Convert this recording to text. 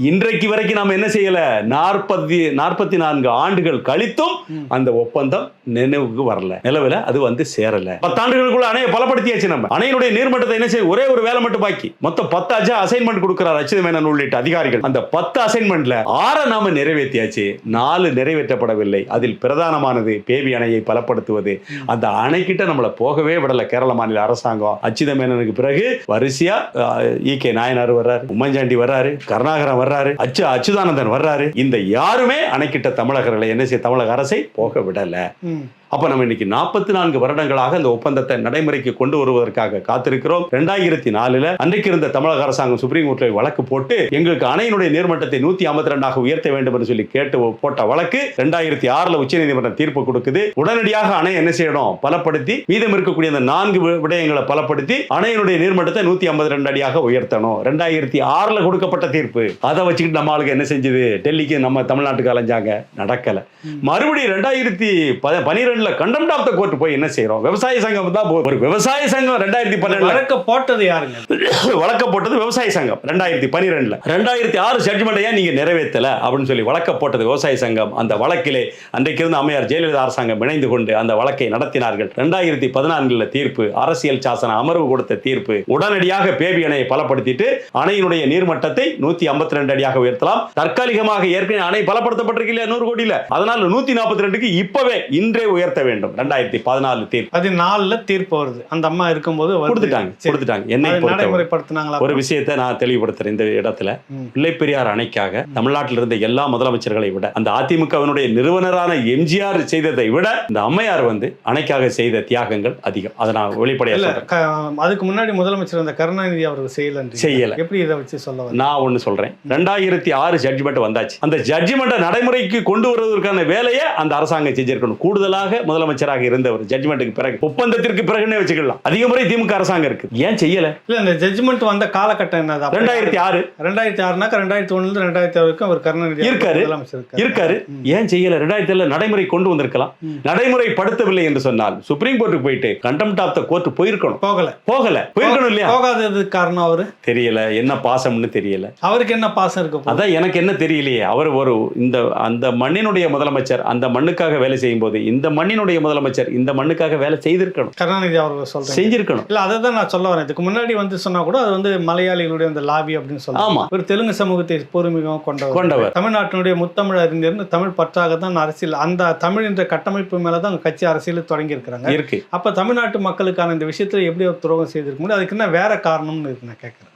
இன்றைக்கு வரைக்கும் நாம என்ன செய்யல? நாற்பத்தி நாற்பத்தி நான்கு ஆண்டுகள் கழித்தும் அந்த ஒப்பந்தம் நினைவுக்கு வரல. நிலவுல அது வந்து சேரல. பத்தாண்டுகளுக்குள்ள அணையை பலப்படுத்தியாச்சு நம்ம. அணையினுடைய நீர்மட்டத்தை என்ன செய்ய ஒரே ஒரு வேலை மட்டும் பாக்கி. மொத்தம் பத்து அஜா அசைன்மெண்ட் கொடுக்கிறார் அச்சுத மேனன் உள்ளிட்ட அதிகாரிகள். அந்த பத்து அசைன்மெண்ட்ல ஆற நாம நிறைவேற்றியாச்சு. நாலு நிறைவேற்றப்படவில்லை. அதில் பிரதானமானது பேபி அணையை பலப்படுத்துவது. அந்த அணைக்கிட்ட நம்மளை போகவே விடல கேரள மாநில அரசாங்கம். அச்சுத மேனனுக்கு பிறகு வரிசையா ஈ கே நாயனார் வர்றாரு. உம்மஞ்சாண்டி வர்றாரு. கருணாகரன் வர்றாரு. அச்சு அச்சுதானந்தன் வர்றாரு. இந்த யாருமே அணைக்கிட்ட தமிழகர்களை என்ன செய்ய தமிழக அரசை போக விடல. அப்ப நம்ம இன்னைக்கு நாற்பத்தி நான்கு வருடங்களாக இந்த ஒப்பந்தத்தை நடைமுறைக்கு கொண்டு வருவதற்காக காத்திருக்கிறோம். ரெண்டாயிரத்தி நாலுல அன்றைக்கு இருந்த தமிழக அரசாங்கம் சுப்ரீம் கோர்ட்ல வழக்கு போட்டு எங்களுக்கு அணையினுடைய நீர்மட்டத்தை நூத்தி ஐம்பத்தி ரெண்டாக உயர்த்த வேண்டும் என்று சொல்லி கேட்டு போட்ட வழக்கு ரெண்டாயிரத்தி ஆறுல உச்சநீதிமன்றம் தீர்ப்பு கொடுக்குது. உடனடியாக அணை என்ன செய்யணும்? பலப்படுத்தி மீதம் இருக்கக்கூடிய அந்த நான்கு விடயங்களை பலப்படுத்தி அணையினுடைய நீர்மட்டத்தை நூத்தி ஐம்பத்தி ரெண்டு அடியாக உயர்த்தணும். ரெண்டாயிரத்தி ஆறுல கொடுக்கப்பட்ட தீர்ப்பு. அதை வச்சுக்கிட்டு நம்ம ஆளுங்க என்ன செஞ்சது? டெல்லிக்கு நம்ம தமிழ்நாட்டுக்கு அலைஞ்சாங்க. நடக்கல. மறுபடியும் ரெண்டாயிரத்தி பனிரெண்டுல கண்டெம்ட் ஆஃப் த கோர்ட் போய் என்ன செய்யறோம் விவசாய சங்கம் தான் ஒரு விவசாய சங்கம் ரெண்டாயிரத்தி பன்னெண்டுல. வழக்க போட்டது யாருங்க? வழக்க போட்டது விவசாய சங்கம். ரெண்டாயிரத்தி பனிரெண்டுல ரெண்டாயிரத்தி ஆறு ஜட்ஜ்மெண்ட் ஏன் நீங்க நிறைவேற்றல அப்படின்னு சொல்லி வழக்க போட்டது விவசாய சங்கம். அந்த வழக்கிலே அன்றைக்கு இருந்த அம்மையார் ஜெயலலிதா அரசாங்கம் இணைந்து கொண்டு அந்த வழக்கை நடத்தினார்கள். ரெண்டாயிரத்தி பதினான்குல தீர்ப்பு அரசியல் சாசன அமர்வு கொடுத்த தீர்ப்பு உடனடியாக பேபி அணையை பலப்படுத்திட்டு அணையினுடைய நீர்மட்டத்தை நூத்தி ஐம்பத்தி ரெண்டு அடியாக உயர்த்தலாம். தற்காலிகமாக ஏற்கனவே அணை பலப்படுத்தப்பட்டிருக்கு இல்லையா? நூறு கோடியில. அதனால நூத்தி நாற்பத்தி ரெண்டுக்கு இப்பவே இன்றே உயர்த்த வேண்டும். ரெண்டாயிரத்தி பதினாலு தீர்ப்பு. அது நாலுல தீர்ப்பு வருது. அந்த அம்மா இருக்கும்போது. கொடுத்துட்டாங்க. கொடுத்துட்டாங்க. என்னை நடைமுறைப்படுத்தினாங்களா? ஒரு விஷயத்தை நான் தெளிவுபடுத்துறேன் இந்த இடத்துல. ம். பிள்ளைப்பெரியார் அணைக்காக தமிழ்நாட்டில் இருந்த எல்லா முதலமைச்சர்களை விட அந்த அதிமுகவினுடைய நிறுவனரான எம்ஜிஆர் செய்ததை விட இந்த அம்மையார் வந்து அணைக்காக செய்த தியாகங்கள் அதிகம். அதை நான் வெளிப்படையா இல்ல சொல்றேன். க- அதுக்கு முன்னாடி முதலமைச்சர் அந்த கருணாநிதி அவர்கள் செய்யல செய்யல. எப்படி இதை வச்சு சொல்ல நான் ஒண்ணு சொல்றேன். ரெண்டாயிரத்தி ஆறு ஜட்ஜ்மெண்ட் வந்தாச்சு. அந்த ஜட்ஜ்மெண்ட்டை நடைமுறைக்கு கொண்டு வருவதற்கான வேலையை அந்த அரசாங்கம் செஞ்சிருக்கணும். கூடுதலாக முதலமைச்சராக இருந்தவர். ஜட்ஜ்மெண்ட்டுக்கு பிறகு ஒப்பந்தத்திற்கு பிறகுன்னே வச்சுக்கலாம். அதிக முறை திமுக அரசாங்கம் இருக்கு. ஏன் செய்யல? இல்ல இந்த ஜட்ஜ்மெண்ட் வந்த காலகட்டம் என்னது? அப்ப ரெண்டாயிரத்தி ஆறு. ரெண்டாயிரத்தி ஆறுனாக்க ரெண்டாயிரத்தி ஒண்ணுல இருந்து ரெண்டாயிரத்தி ஆறு வரைக்கும் அவர் கருணாநிதி இருக்காரு. இருக்காரு. ஏன் செய்யல? ரெண்டாயிரத்தி ஏழுல நடைமுறை கொண்டு வந்திருக்கலாம். நடைமுறைப்படுத்தவில்லை என்று சொன்னால் சுப்ரீம் கோர்ட்டுக்கு போயிட்டு கண்டெம்ட் ஆஃப் த கோர்ட் போயிருக்கணும். போகல. போகல. போயிருக்கணும் இல்லையா? போகாததுக்கு காரணம் அவரு? தெரியல. என்ன பாசம்னு தெரியல. அவருக்கு என்ன பாசம் இருக்கு? அதான் எனக்கு என்ன தெரியலையே. அவர் ஒரு இந்த அந்த மண்ணினுடைய முதலமைச்சர் அந்த மண்ணுக்காக வேலை செய்யும் போது இந்த மண்ணினுடைய முதலமைச்சர் இந்த மண்ணுக்காக வேலை செய்திருக்கணும். கருணாநிதி அவர்கள் சொல்றேன் செஞ்சிருக்கணும் இல்ல அதை தான் நான் சொல்ல வரேன். இதுக்கு முன்னாடி வந்து சொன்னா கூட அது வந்து மலையாளிகளுடைய அந்த லாபி அப்படின்னு சொல்லுவாங்க ஆமா. ஒரு தெலுங்கு சமூகத்தை பூர்வீகம் கொண்டவர். கொண்டவர். தமிழ்நாட்டினுடைய முத்தமிழ் அறிஞர்னு தமிழ் பற்றாக தான் அரசியல் அந்த தமிழ் என்ற கட்டமைப்பு மேல தான் கட்சி அரசியல் தொடங்கி இருக்கிறாங்க. இருக்கு. அப்ப தமிழ்நாட்டு மக்களுக்கான இந்த விஷயத்துல எப்படி ஒரு துரோகம் செய்திருக்க முடியும்? அதுக்கு என்ன வேற காரணம்னு இருக்கு நான் கேட்கறேன்